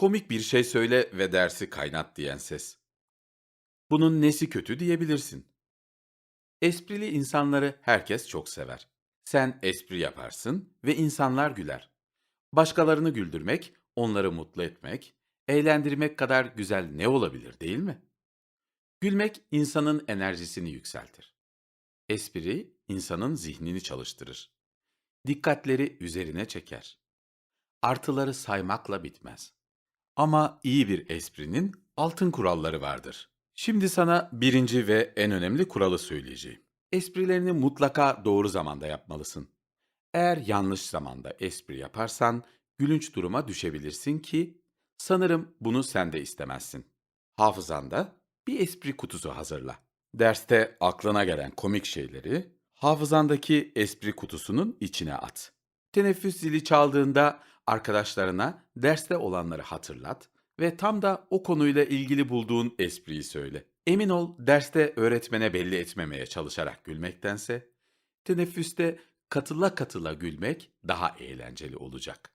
Komik bir şey söyle ve dersi kaynat diyen ses. Bunun nesi kötü diyebilirsin. Esprili insanları herkes çok sever. Sen espri yaparsın ve insanlar güler. Başkalarını güldürmek, onları mutlu etmek, eğlendirmek kadar güzel ne olabilir değil mi? Gülmek insanın enerjisini yükseltir. Espri insanın zihnini çalıştırır. Dikkatleri üzerine çeker. Artıları saymakla bitmez. Ama iyi bir esprinin altın kuralları vardır. Şimdi sana birinci ve en önemli kuralı söyleyeceğim. Esprilerini mutlaka doğru zamanda yapmalısın. Eğer yanlış zamanda espri yaparsan gülünç duruma düşebilirsin ki sanırım bunu sen de istemezsin. Hafızanda bir espri kutusu hazırla. Derste aklına gelen komik şeyleri hafızandaki espri kutusunun içine at. Teneffüs zili çaldığında arkadaşlarına derste olanları hatırlat ve tam da o konuyla ilgili bulduğun espriyi söyle. Emin ol derste öğretmene belli etmemeye çalışarak gülmektense teneffüste katıla katıla gülmek daha eğlenceli olacak.